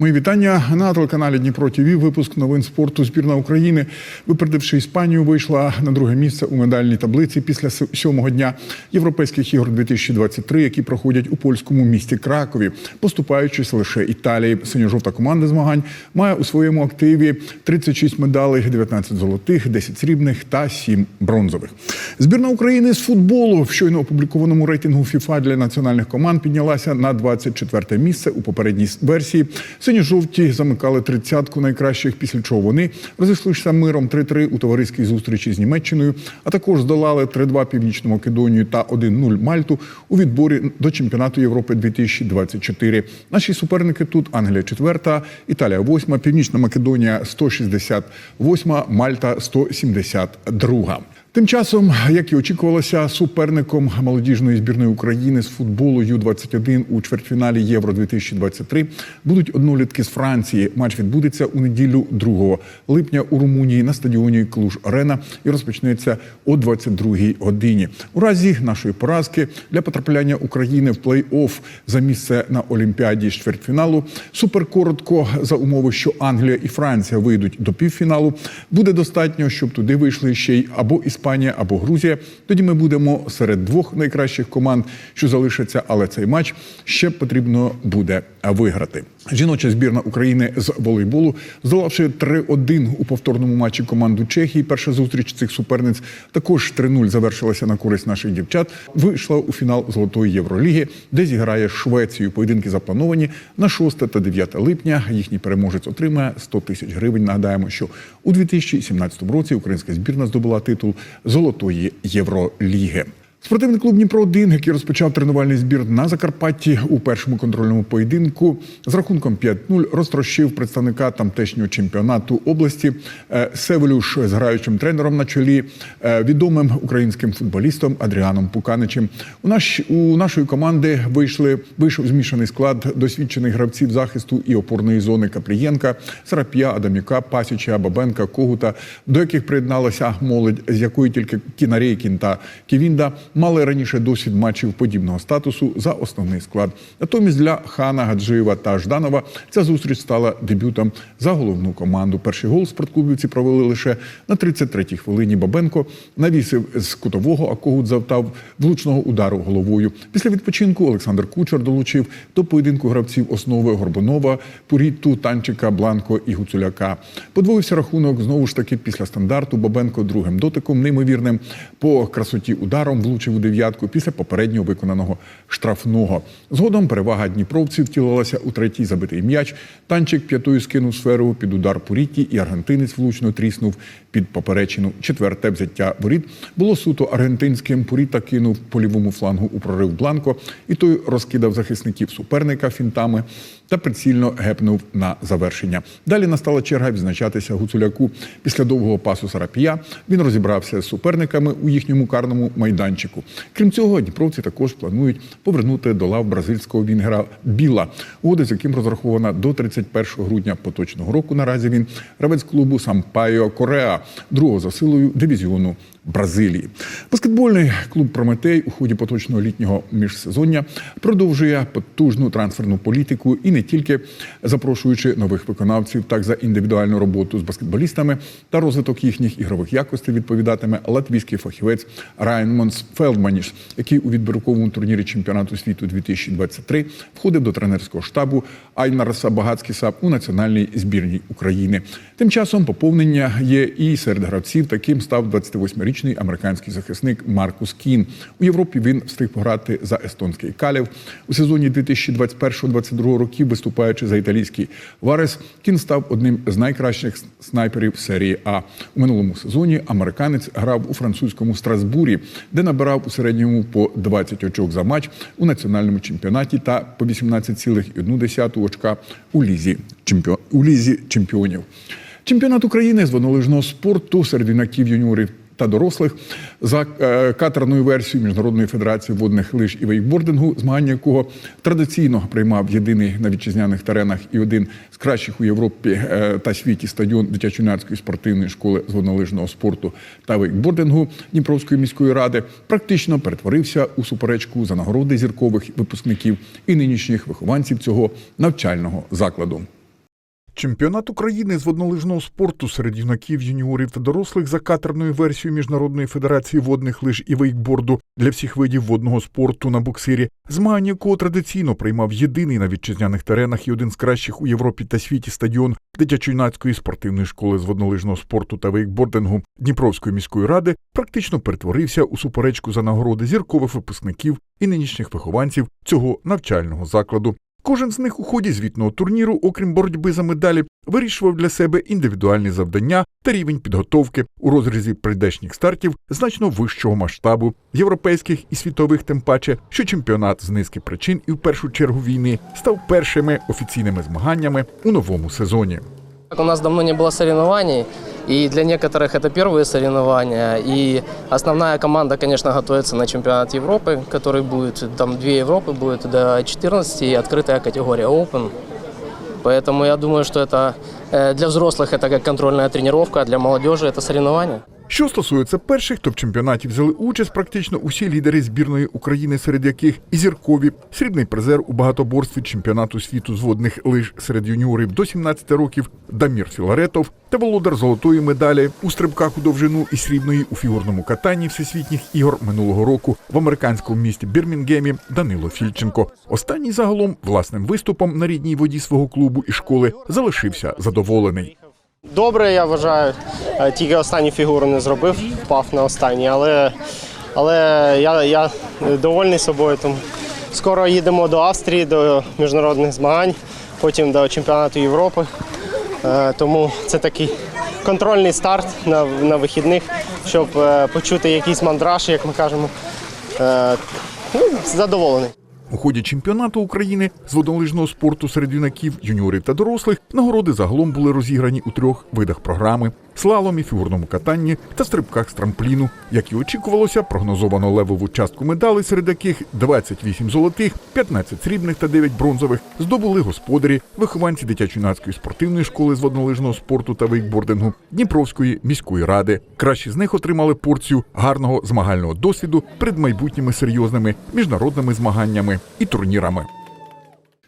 Мої вітання на телеканалі Дніпро ТВ. Випуск новин спорту. Збірна України, випередивши Іспанію, вийшла на друге місце у медальній таблиці після сьомого дня європейських ігор 2023, які проходять у польському місті Кракові, поступаючись лише Італії. Синьо-жовта команда змагань має у своєму активі 36 медалей, 19 золотих, 10 срібних та 7 бронзових. Збірна України з футболу в щойно опублікованому рейтингу ФІФА для національних команд піднялася на 24 місце у попередній версії. Сині-жовті замикали тридцятку найкращих, після чого вони розійшлися миром 3-3 у товариській зустрічі з Німеччиною, а також здолали 3-2 Північну Македонію та 1-0 Мальту у відборі до чемпіонату Європи 2024. Наші суперники тут Англія 4, Італія 8, Північна Македонія 168, Мальта 172. Тим часом, як і очікувалося, суперником молодіжної збірної України з футболу Ю-21 у чвертьфіналі Євро 2023 будуть однолітки з Франції. Матч відбудеться у неділю 2 липня у Румунії на стадіоні Клуж Арена і розпочнеться о 22 годині. У разі нашої поразки для потрапляння України в плей-офф за місце на Олімпіаді з чвертьфіналу суперкоротко за умови, що Англія і Франція вийдуть до півфіналу, буде достатньо, щоб туди вийшли ще й або Іспанія, або Грузія. Тоді ми будемо серед двох найкращих команд, що залишаться, але цей матч ще потрібно буде виграти. Жіноча збірна України з волейболу, здолавши 3-1 у повторному матчі команду Чехії. Перша зустріч цих суперниць також 3-0 завершилася на користь наших дівчат. Вийшла у фінал Золотої Євроліги, де зіграє з Швецією. Поєдинки заплановані на 6 та 9 липня. Їхній переможець отримає 100 тисяч гривень. Нагадаємо, що у 2017 році українська збірна здобула титул Золотої Євроліги. Спортивний клуб Дніпро 1 який розпочав тренувальний збір на Закарпатті у першому контрольному поєдинку з рахунком 5-0 розтрощив представника тамтешнього чемпіонату області е, Севелюш з граючим тренером на чолі, е, відомим українським футболістом Адріаном Пуканичем. У наш у нашої команди вийшли вийшов змішаний склад досвідчених гравців захисту і опорної зони Каплієнка, Сарап'я, Адамюка, Пасіча, Бабенка, Когута, до яких приєдналася молодь, з якої тільки Кінарейкін та Ківінда мали раніше досвід матчів подібного статусу за основний склад. Натомість для Хана Гаджиєва та Жданова ця зустріч стала дебютом за головну команду. Перший гол спортклубівці провели лише на 33-й хвилині. Бабенко навісив з кутового, а Когут завдав влучного удару головою. Після відпочинку Олександр Кучер долучив до поєдинку гравців основи Горбунова, Пурітту, Танчика, Бланко і Гуцуляка. Подвоївся рахунок знову ж таки після стандарту. Бабенко другим дотиком, неймовірним по красоті ударом влучив у дев'ятку після попереднього виконаного штрафного. Згодом перевага дніпровців втілилася у третій забитий м'яч. Танчик п'ятою скинув сферу під удар Пуріті, і аргентинець влучно тріснув під поперечину. Четверте взяття воріт було суто аргентинським. Пуріта кинув по лівому флангу у прорив Бланко, і той розкидав захисників суперника фінтами та прицільно гепнув на завершення. Далі настала черга відзначатися Гуцуляку. Після довгого пасу Сарапія він розібрався з суперниками у їхньому карному майданчику. Крім цього, дніпровці також планують повернути до лав бразильського вінгера Біла, угода з яким розрахована до 31 грудня поточного року. Наразі він гравець клубу Сампайо Кореа, другого за силою дивізіону Бразилії. Баскетбольний клуб Прометей у ході поточного літнього міжсезоння продовжує потужну трансферну політику і не тільки запрошуючи нових виконавців, так за індивідуальну роботу з баскетболістами та розвиток їхніх ігрових якостей відповідатиме латвійський фахівець Раймонс Фелдманіш, який у відбірковому турнірі чемпіонату світу 2023 входив до тренерського штабу Айнарса Багацкіса у національній збірній України. Тим часом поповнення є і серед гравців. Таким став 28-річний американський захисник Маркус Кін. У Європі він встиг пограти за естонський калів у сезоні 2021-2022 років, виступаючи за італійський Варес. Кін став одним з найкращих снайперів серії А. У минулому сезоні американець грав у французькому Страсбурі, де набирав у середньому по 20 очок за матч у національному чемпіонаті та по 18,1 очка у лізі чемпіон у лізі чемпіонів. Чемпіонат України з воднолижного спорту серед юнаків юніорів та дорослих за е, катерною версією Міжнародної федерації водних лиж і вейкбордингу, змагання якого традиційно приймав єдиний на вітчизняних теренах і один з кращих у Європі е, та світі стадіон дитячо-юнацької спортивної школи з воднолижного спорту та вейкбордингу Дніпровської міської ради, практично перетворився у суперечку за нагороди зіркових випускників і нинішніх вихованців цього навчального закладу. Чемпіонат України з воднолижного спорту серед юнаків, юніорів та дорослих за катерною версією Міжнародної федерації водних лиж і вейкборду для всіх видів водного спорту на буксирі, змагання якого традиційно приймав єдиний на вітчизняних теренах і один з кращих у Європі та світі стадіон дитячо-юнацької спортивної школи з воднолижного спорту та вейкбордингу Дніпровської міської ради, практично перетворився у суперечку за нагороди зіркових випускників і нинішніх вихованців цього навчального закладу. Кожен з них у ході звітного турніру, окрім боротьби за медалі, вирішував для себе індивідуальні завдання та рівень підготовки у розрізі прийдешніх стартів значно вищого масштабу, європейських і світових, тим паче, що чемпіонат з низки причин і в першу чергу війни став першими офіційними змаганнями у новому сезоні. У нас давно не было соревнований, и для некоторых это первые соревнования. И основная команда, конечно, готовится на чемпионат Европы, который будет, там две Европы будет до 14 и открытая категория Open. Поэтому я думаю, что это э, для взрослых это как контрольная тренировка, а для молодежи это соревнования. Що стосується перших топ-чемпіонатів, взяли участь практично усі лідери збірної України, серед яких і зіркові, срібний призер у багатоборстві чемпіонату світу з водних лиж серед юніорів до 17 років Дамір Філаретов та володар золотої медалі у стрибках у довжину і срібної у фігурному катанні всесвітніх ігор минулого року в американському місті Бірмінгемі Данило Фільченко. Останній загалом власним виступом на рідній воді свого клубу і школи залишився задоволений. Добре, я вважаю. Е, Тільки останню фігуру не зробив, впав на останній, але, але я, я довольний собою. Тому скоро їдемо до Австрії, до міжнародних змагань, потім до чемпіонату Європи. Е, Тому це такий контрольний старт на, на вихідних, щоб е, почути якийсь мандраж, як ми кажемо. Ну, задоволений. У ході чемпіонату України з водолижного спорту серед юнаків, юніорів та дорослих нагороди загалом були розіграні у трьох видах програми: слаломі, фігурному катанні та стрибках з трампліну. Як і очікувалося, прогнозовано левову частку медалей, серед яких 28 золотих, 15 срібних та 9 бронзових здобули господарі, вихованці дитячо-юнацької спортивної школи з воднолижного спорту та вейкбордингу Дніпровської міської ради. Кращі з них отримали порцію гарного змагального досвіду перед майбутніми серйозними міжнародними змаганнями і турнірами.